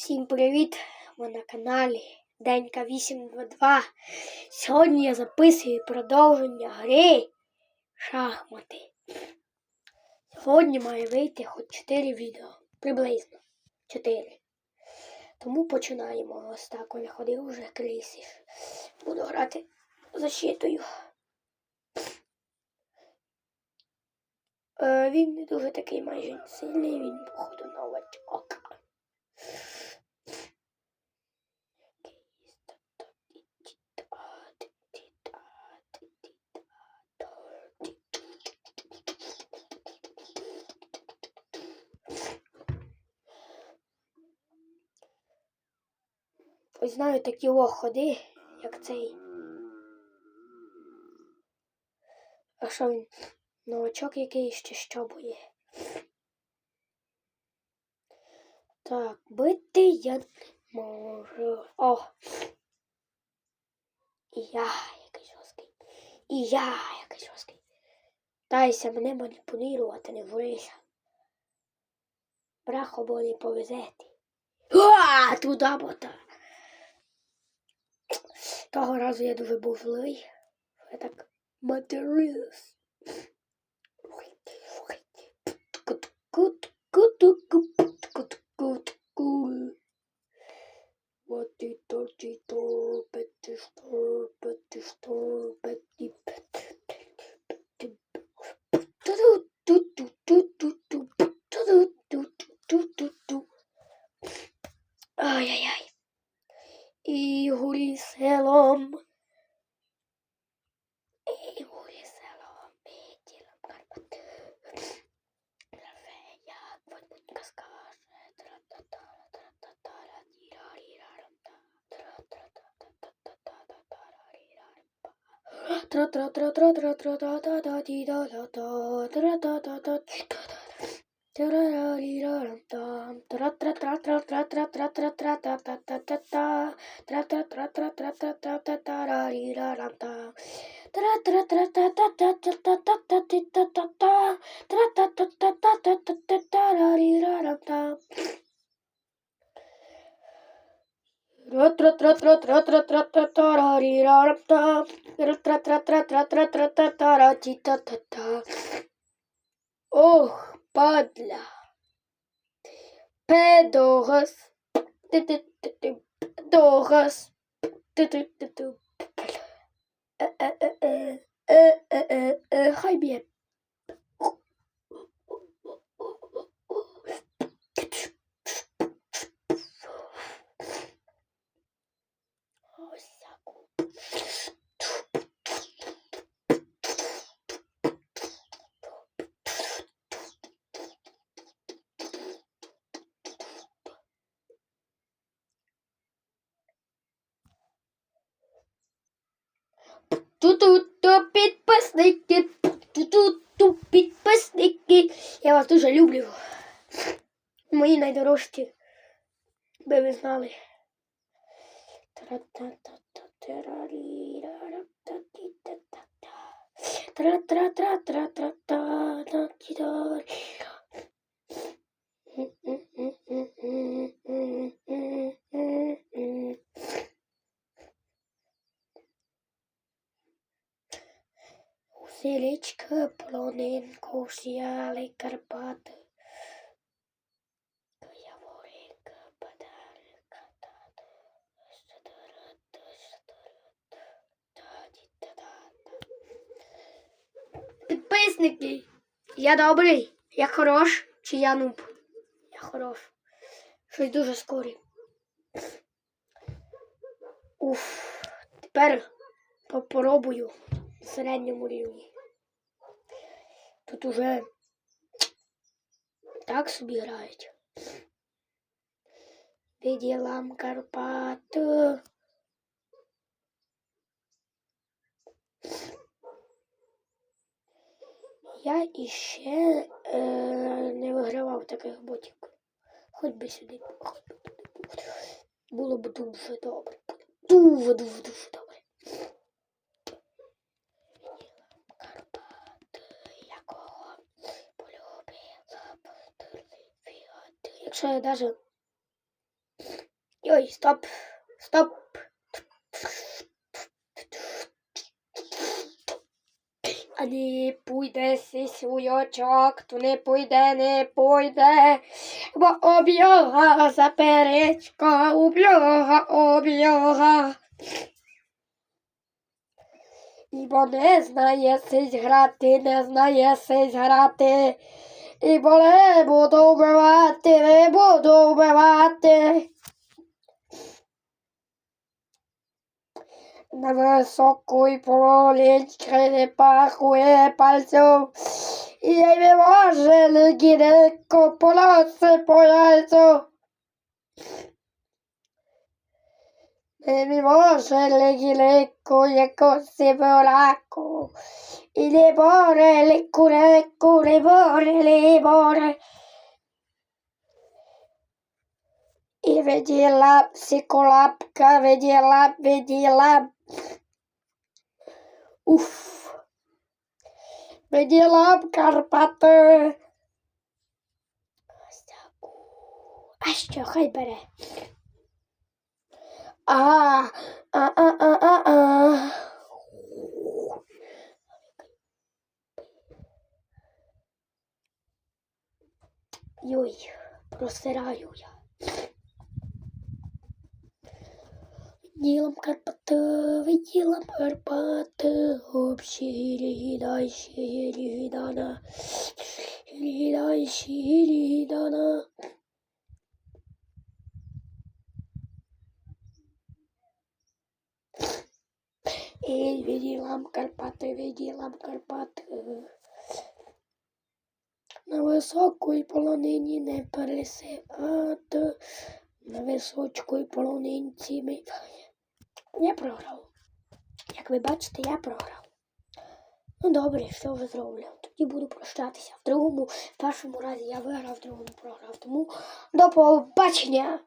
Всім привіт! Ви на каналі Денька 822. Сьогодні я записую продовження гри шахмати. Сьогодні має вийти хоч 4 відео. Приблизно 4. Тому починаємо. Ось так Оля ходив вже крісиш. Буду грати защитою. Е, він не дуже такий майже сильний, він походу новачок. Ось знаю такі о ходи, як цей. А що він? Новачок якийсь чи що буде? Так, бити я не можу. О! І я якийсь жорсткий. І я якийсь жорсткий. Тайся мене маніпулювати не врися. Брахо бо не повезети. Уа! Туди бота. Того разу я дуже був злий. Я так материлась. Ujelam. I ujelam. Vidjelam karpat. Tratatara, tratatara. Tratatara. Tratatara. Oh. падля. Педорас. Педорас. Хай б'є. Ту-ту-ту підписники. Ту-ту-ту підписники. Я вас дуже люблю. Мої найдорожчі. Би ви знали. Тра-та-та-та-та-ра-ри-ра-ра-та-ті-та-та-та. Селечка, плонинко, сіяли Карпати. Підписники, я добрий, я хорош, чи я нуб? Я хорош. Щось дуже скорі. Уф, тепер попробую в середньому рівні. Тут уже так собі грають. Виділам Карпату. Я іще е, не вигравав таких ботів. Хоч би сюди. Було б дуже добре. Дуже, дуже, дуже добре. лучше даже... Ой, стоп, стоп. А не пуйде си суйочок, то не пуйде, не пуйде, бо об'єга заперечка, уб'єга, об'єга. І бо не знає сись грати, не знає сись грати, і бо не буду вбивати не буду вбивати. На високій полічці не пахує пальцю. І не може легінеко полоси по яйцю. Не може легінеко якось вораку. І не боре лікуреку, не боре, не боре. І виділа псиколапка, виділа, виділа. Уф. Виділа б Карпати. Ось таку. А що, хай бере. А, а, а, а, а, а. Йой, просираю я. Ділом Карпати, виділом Карпати, общі дальші рідана, дальші рідана. І виділам Карпати, виділам Карпати. На високій полонині не пересипати, на високій полонинці ми... Я програв. Як ви бачите, я програв. Ну добре, все вже зроблю. Тоді буду прощатися. В другому, в першому разі я виграв, в другому програв. Тому до побачення!